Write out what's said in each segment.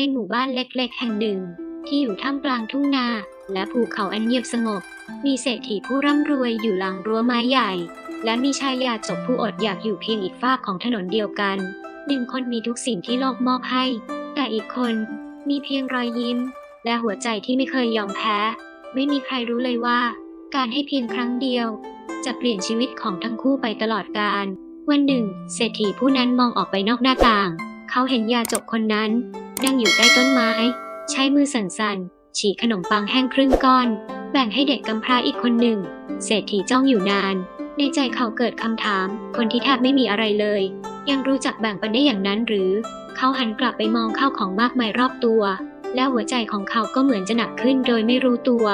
ในหมู่บ้านเล็กๆ แห่งหนึ่ง ที่อยู่ท่ามกลางทุ่งนา และภูเขาอันเงียบสงบ มีเศรษฐีผู้ร่ำรวยอยู่หลังรั้วไม้ใหญ่ และมีชายยาจกผู้อดอยากอยู่เพียงอีกฝากของถนนเดียวกัน หนึ่งคนมีทุกสิ่งที่โลกมอบให้ แต่อีกคนมีเพียงรอยยิ้ม และหัวใจที่ไม่เคยยอมแพ้ ไม่มีใครรู้เลยว่า การให้เพียงครั้งเดียว จะเปลี่ยนชีวิตของทั้งคู่ไปตลอดกาลวันหนึ่ง เศรษฐีผู้นั้นมองออกไปนอกหน้าต่าง เขาเห็นยาจกคนนั้น นั่งอยู่ใต้ต้นไม้ ใช้มือสั่นๆ ฉีกขนมปังแห้งครึ่งก้อน แบ่งให้เด็กกำพร้าอีกคนหนึ่ง เศรษฐีจ้องอยู่นาน ในใจเขาเกิดคำถาม คนที่แทบไม่มีอะไรเลย ยังรู้จักแบ่งปันได้อย่างนั้นหรือ เขาหันกลับไปมองข้าวของมากมายรอบตัว แล้วหัวใจของเขาก็เหมือนจะหนักขึ้นโดยไม่รู้ตัว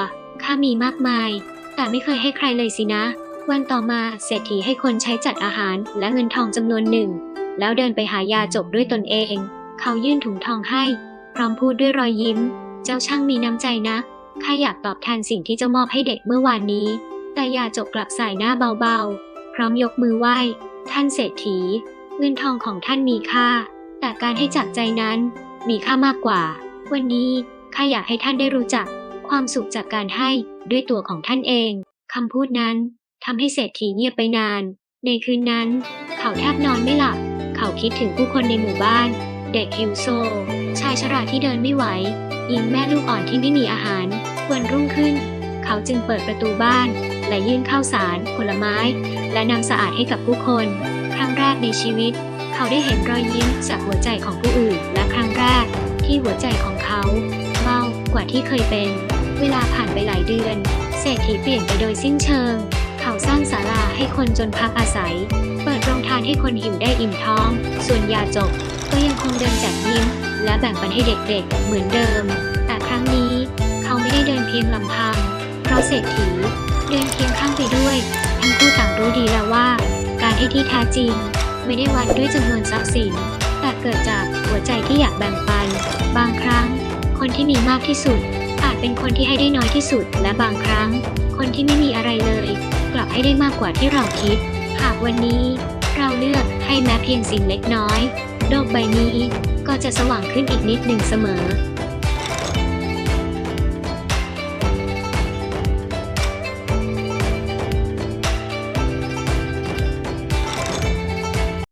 ข้ามีมากมาย แต่ไม่เคยให้ใครเลยสินะ วันต่อมาเศรษฐีให้คนใช้จัดอาหารและเงินทองจำนวนหนึ่ง แล้วเดินไปหายาจบด้วยตนเอง เขายื่นถุงทองให้ พร้อมพูดด้วยรอยยิ้ม เจ้าช่างมีน้ำใจนะข้าอยากตอบแทนสิ่งที่เจ้ามอบให้เด็กเมื่อวานนี้ แต่ยาจบกลับสายหน้าเบาๆ พร้อมยกมือไหว้ ท่านเศรษฐี เงินทองของท่านมีค่า แต่การให้จากใจนั้น มีค่ามากกว่า วันนี้ข้าอยากให้ท่านได้รู้จัก ความสุขจากการให้ด้วยตัวของท่านเอง คำพูดนั้นทำให้เศรษฐีเงียบไปนาน ในคืนนั้น เขาแทบนอนไม่หลับ เขาคิดถึงผู้คนในหมู่บ้าน เด็กฮิวโซ ชายชราที่เดินไม่ไหว หญิงแม่ลูกอ่อนที่ไม่มีอาหาร วันรุ่งขึ้น เขาจึงเปิดประตูบ้าน และยื่นข้าวสาร ผลไม้ และน้ำสะอาดให้กับผู้คน ครั้งแรกในชีวิต เขาได้เห็นรอยยิ้มจากหัวใจของผู้อื่น และครั้งแรก ที่หัวใจของเขาเบากว่าที่เคยเป็น เวลาผ่านไปหลายเดือน เศรษฐีเปลี่ยนไปโดยสิ้นเชิง เขาสร้างศาลาให้คนจนพักอาศัย เปิดโรงทานให้คนหิวได้อิ่มท้อง ส่วนยาจก ก็ยังคงเดินแจกยิ้มและแบ่งปันให้เด็กๆ เหมือนเดิม แต่ครั้งนี้เขาไม่ได้เดินเพียงลำพัง เพราะเศรษฐีเดินเคียงข้างไปด้วย ทั้งคู่ต่างรู้ดีแล้วว่า การให้ที่แท้จริง ไม่ได้วัดด้วยจำนวนทรัพย์สิน แต่เกิดจากหัวใจที่อยากแบ่งปัน บางครั้ง คนที่มีมากที่สุด อาจเป็นคนที่ให้ได้น้อยที่สุด และบางครั้ง คนที่ไม่มีอะไรเลย กลับให้ได้มากกว่าที่เราคิด หากวันนี้เราเลือกให้แม้เพียงสิ่งเล็กน้อย ดอกใบนี้ก็จะสว่างขึ้นอีกนิดหนึ่งเสมอ